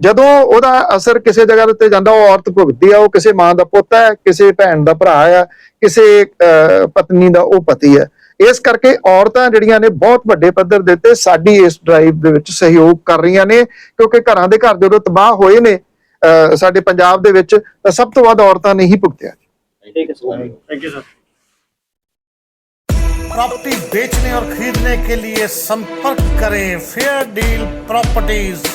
ਜਦੋਂ ਉਹਦਾ ਅਸਰ ਕਿਸੇ ਜਗ੍ਹਾ ਦੇ ਉੱਤੇ ਜਾਂਦਾ ਉਹ ਔਰਤ ਭੁਗਤਦੀ ਆ ਉਹ ਕਿਸੇ ਮਾਂ ਦਾ ਪੁੱਤ ਹੈ ਕਿਸੇ ਭੈਣ ਦਾ ਭਰਾ ਆ ਕਿਸੇ ਅਹ, ਪਤਨੀ ਦਾ ਉਹ ਪਤੀ ਹੈ। ਇਸ ਕਰਕੇ ਔਰਤਾਂ ਜਿਹੜੀਆਂ ਨੇ ਬਹੁਤ ਵੱਡੇ ਪੱਧਰ ਦੇ ਉੱਤੇ ਸਾਡੀ ਇਸ ਡਰਾਈਵ ਦੇ ਵਿੱਚ ਸਹਿਯੋਗ ਕਰ ਰਹੀਆਂ ਨੇ ਕਿਉਂਕਿ ਘਰਾਂ ਦੇ ਘਰ ਜਦੋਂ ਤਬਾਹ ਹੋਏ ਨੇ ਸਾਡੇ ਪੰਜਾਬ ਦੇ ਵਿੱਚ ਤਾਂ ਸਭ ਤੋਂ ਵੱਧ ਔਰਤਾਂ ਨੇ ਹੀ ਭੁਗਤਿਆ ਠੀਕ ਹੈ sir thank you sir property बेचने और खरीदने के लिए संपर्क करें फेयर डील प्रॉपर्टीज